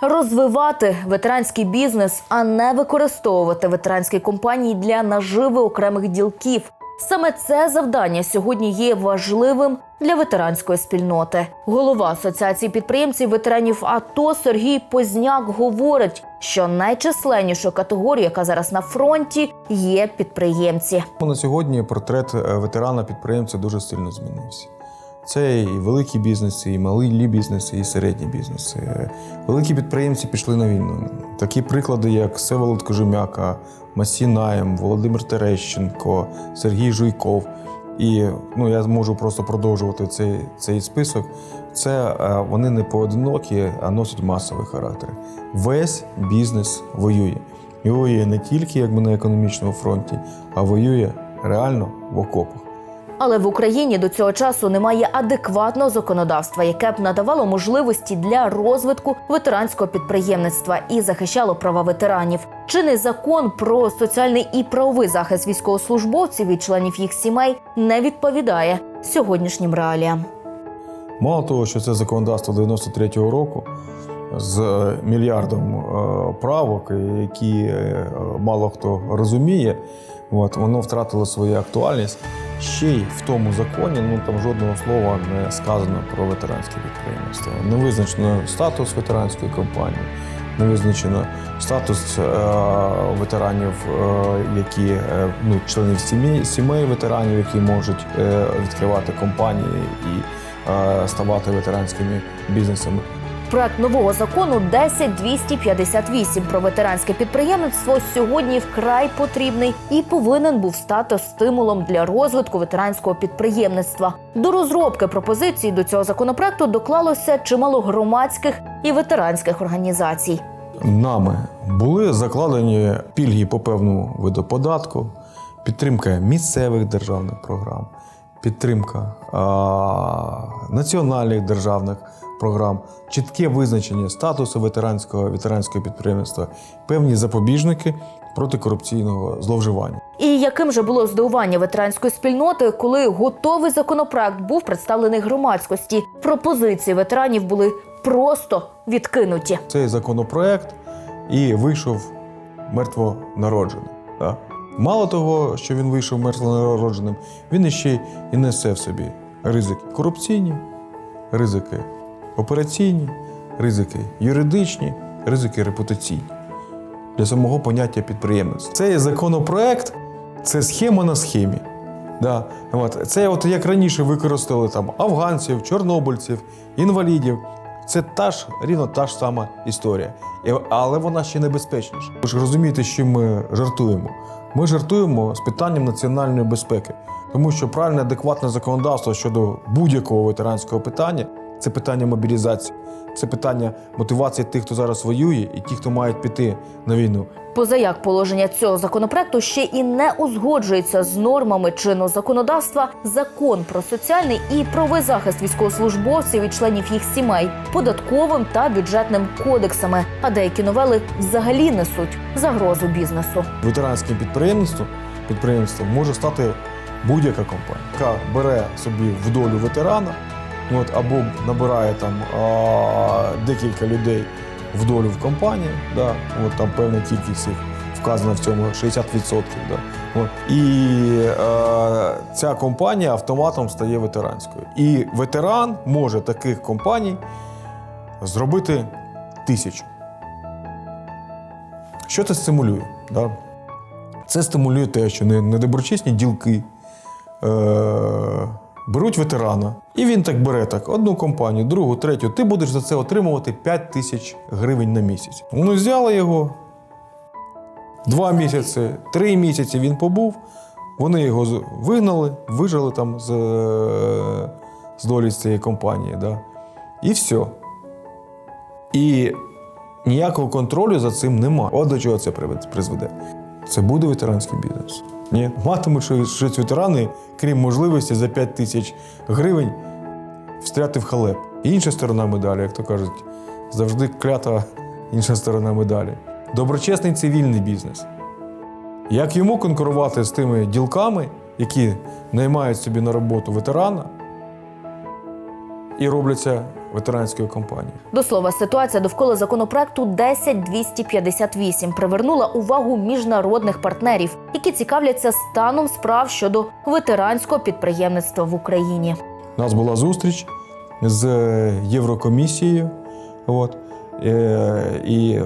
Розвивати ветеранський бізнес, а не використовувати ветеранські компанії для наживи окремих ділків. Саме це завдання сьогодні є важливим для ветеранської спільноти. Голова асоціації підприємців ветеранів АТО Сергій Позняк говорить, що найчисленнішою категорією, яка зараз на фронті, є підприємці. На сьогодні портрет е, ветерана підприємця дуже сильно змінився. Це і великі бізнеси, і малі бізнеси, і середні бізнеси. Великі підприємці пішли на війну. Такі приклади, як Всеволод Кожем'яка, Масі Наєм, Володимир Терещенко, Сергій Жуйков. І ну, я можу просто продовжувати цей, цей список. Це е, вони не поодинокі, а носять масовий характер. Весь бізнес воює. І воює не тільки якби на економічному фронті, а воює реально в окопах. Але в Україні до цього часу немає адекватного законодавства, яке б надавало можливості для розвитку ветеранського підприємництва і захищало права ветеранів. Чинний закон про соціальний і правовий захист військовослужбовців і членів їх сімей не відповідає сьогоднішнім реаліям. Мало того, що це законодавство 93-го року з е, мільярдом е, правок, е, які мало хто розуміє, от, воно втратило свою актуальність. Ще й в тому законі ну там жодного слова не сказано про ветеранське підприємництво. Не визначено статус ветеранської компанії, не визначено статус е, ветеранів, е, які е, ну, членів сімей, сімей ветеранів, які можуть е, відкривати компанії і е, ставати ветеранськими бізнесами. Проект нового закону 10258 про ветеранське підприємництво сьогодні вкрай потрібний і повинен був стати стимулом для розвитку ветеранського підприємництва. До розробки пропозицій до цього законопроекту доклалося чимало громадських і ветеранських організацій. Нами були закладені пільги по певному виду податку, підтримка місцевих державних програм, підтримка а, національних державних програм, чітке визначення статусу ветеранського ветеранського підприємництва, певні запобіжники протикорупційного зловживання. І яким же було здивування ветеранської спільноти, коли готовий законопроект був представлений громадськості? Пропозиції ветеранів були просто відкинуті. цей законопроект і вийшов мертвонародженим. Да? Мало того, що він вийшов мертвонародженим, він іще і несе в собі ризики корупційні, ризики операційні, ризики юридичні, ризики репутаційні для самого поняття підприємництва. Цей законопроект це схема на схемі. Да. Це от як раніше використали там афганців, чорнобильців, інвалідів. Це та ж рівно та ж сама історія. Але вона ще небезпечніша. Ви ж розумієте, з чим ми жартуємо? Ми жартуємо з питанням національної безпеки, тому що правильне адекватне законодавство щодо будь-якого ветеранського питання це питання мобілізації, це питання мотивації тих, хто зараз воює, і тих, хто мають піти на війну. Позаяк положення цього законопроекту ще і не узгоджується з нормами чинного законодавства, закон про соціальний і правовий захист військовослужбовців і членів їх сімей, податковим та бюджетним кодексами. А деякі новели взагалі несуть загрозу бізнесу. ветеранським підприємництвом підприємством може стати будь-яка компанія, яка бере собі в долю ветерана, от, або набирає там а, декілька людей в долю в компанії, да, от, там певна кількість їх вказана в цьому 60%. Да, от, і е, ця компанія автоматом стає ветеранською. І ветеран може таких компаній зробити тисячу. Що це стимулює? Да? Це стимулює те, що не- недоброчесні ділки е- беруть ветерана, і він так бере так, одну компанію, другу, третю. Ти будеш за це отримувати 5 тисяч гривень на місяць. Вони взяли його два місяці, три місяці він побув. Вони його вигнали, вижили там з, е, з долі з цієї компанії. Да? І все. І ніякого контролю за цим нема. От до чого це призведе. Це буде ветеранський бізнес. Ні, матимуть щось ветерани, крім можливості за 5 тисяч гривень встряти в халеп. І інша сторона медалі, як то кажуть, завжди клята інша сторона медалі. Доброчесний цивільний бізнес. Як йому конкурувати з тими ділками, які наймають собі на роботу ветерана і робляться ветеранської компанії. До слова, ситуація довкола законопроекту 10258 привернула увагу міжнародних партнерів, які цікавляться станом справ щодо ветеранського підприємництва в Україні. У нас була зустріч з Єврокомісією. От, е, і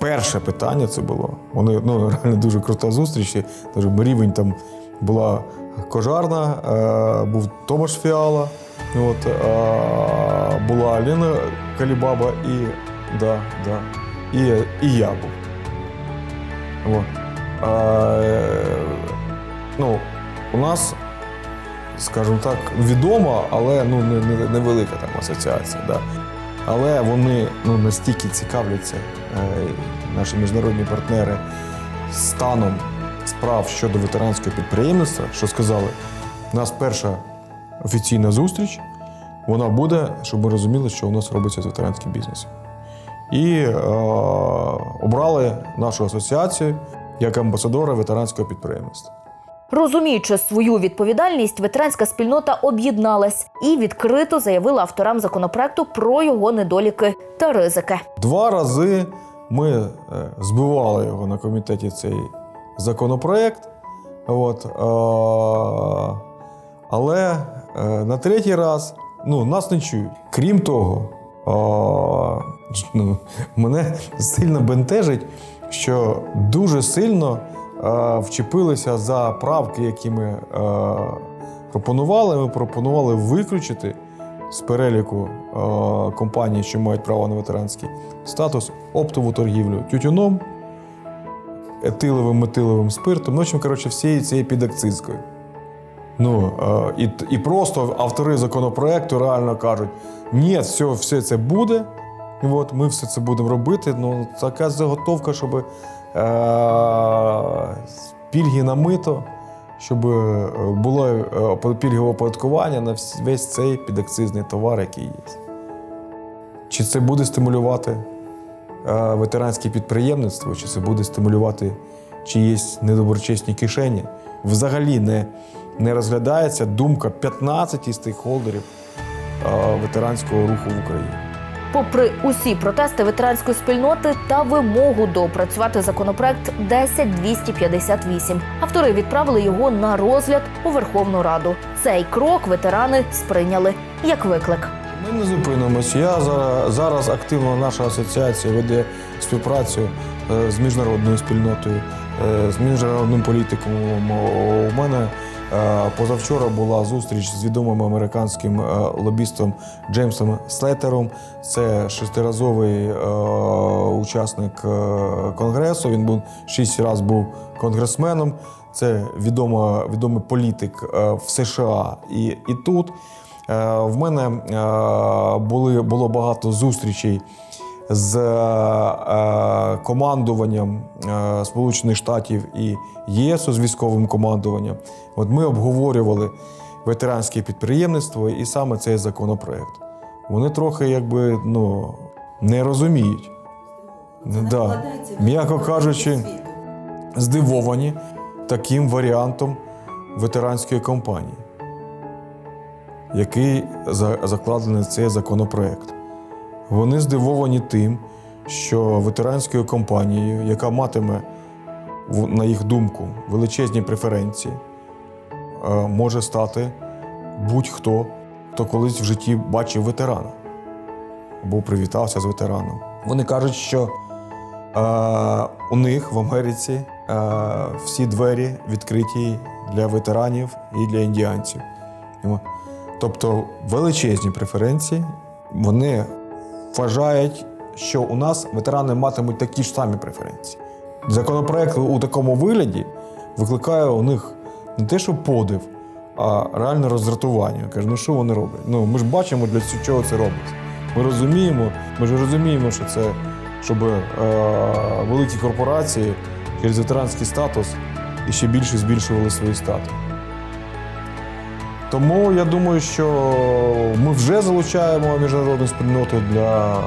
перше питання це було. Вони ну, реально дуже крута зустріч. Дуже рівень там була кожарна, е, був Томаш Фіала, от, е, була Аліна Калібаба і, да, да, і, і я був. От. Е, ну, у нас скажімо так, відома, але ну, не, не, невелика там асоціація. Да. Але вони ну, настільки цікавляться, наші міжнародні партнери, станом справ щодо ветеранського підприємництва, що сказали, у нас перша офіційна зустріч, вона буде, щоб ми розуміли, що у нас робиться з ветеранським бізнесом. І е, обрали нашу асоціацію як амбасадора ветеранського підприємництва. Розуміючи свою відповідальність, ветеранська спільнота об'єдналась і відкрито заявила авторам законопроекту про його недоліки та ризики. Два рази ми е, збивали його на комітеті цей законопроект. От, е, але е, на третій раз ну, нас не чують. Крім того, е, ну, мене сильно бентежить, що дуже сильно е, вчепилися за правки, які ми е, пропонували. Ми пропонували виключити з переліку е, компаній, що мають право на ветеранський статус, оптову торгівлю тютюном, етиловим метиловим спиртом. Ну, в коротше, всією цією підакцизкою. Ну, і, і просто автори законопроекту реально кажуть: ні, все, все це буде. От ми все це будемо робити. Ну, така заготовка, щоб е, пільги на мито, щоб е, було е, пільгове оподаткування на весь цей підакцизний товар, який є. Чи це буде стимулювати ветеранське підприємництво, чи це буде стимулювати чиїсь недоброчесні кишені? Взагалі не, не розглядається думка 15 стейкхолдерів ветеранського руху в Україні. Попри усі протести ветеранської спільноти та вимогу доопрацювати законопроект 10258, автори відправили його на розгляд у Верховну Раду. Цей крок ветерани сприйняли як виклик. Не зупинимося. Я зараз, зараз активно наша асоціація веде співпрацю е, з міжнародною спільнотою, е, з міжнародним політиком. У мене е, позавчора була зустріч з відомим американським лобістом Джеймсом Слетером. Це шестиразовий учасник конгресу. Він був шість разів був конгресменом. Це відома, відомий політик в США і, і тут. Е, В мене е, були, було багато зустрічей з е, командуванням Сполучених Штатів і ЄС з військовим командуванням. От ми обговорювали ветеранське підприємництво і саме цей законопроект. Вони трохи якби ну, не розуміють. Да. М'яко кажучи, здивовані таким варіантом ветеранської компанії який за- закладений цей законопроект. Вони здивовані тим, що ветеранською компанією, яка матиме, на їх думку, величезні преференції, е, може стати будь-хто, хто колись в житті бачив ветерана або привітався з ветераном. Вони кажуть, що е, у них в Америці е, всі двері відкриті для ветеранів і для індіанців. Тобто величезні преференції, вони вважають, що у нас ветерани матимуть такі ж самі преференції. Законопроект у такому вигляді викликає у них не те, що подив, а реальне роздратування. Каже, ну що вони роблять? Ну ми ж бачимо, для чого це робиться. Ми розуміємо, ми ж розуміємо, що це щоб е, великі корпорації через ветеранський статус і ще більше збільшували свої статки. Тому я думаю, що ми вже залучаємо міжнародну спільноту для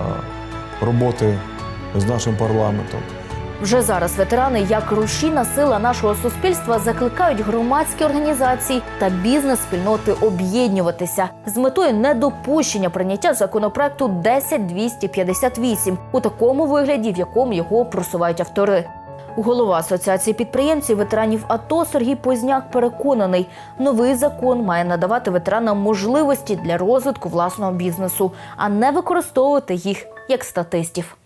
роботи з нашим парламентом. Вже зараз ветерани, як рушійна сила нашого суспільства, закликають громадські організації та бізнес-спільноти об'єднуватися з метою недопущення прийняття законопроекту 10258 у такому вигляді, в якому його просувають автори. Голова асоціації підприємців ветеранів АТО Сергій Позняк переконаний, новий закон має надавати ветеранам можливості для розвитку власного бізнесу, а не використовувати їх як статистів.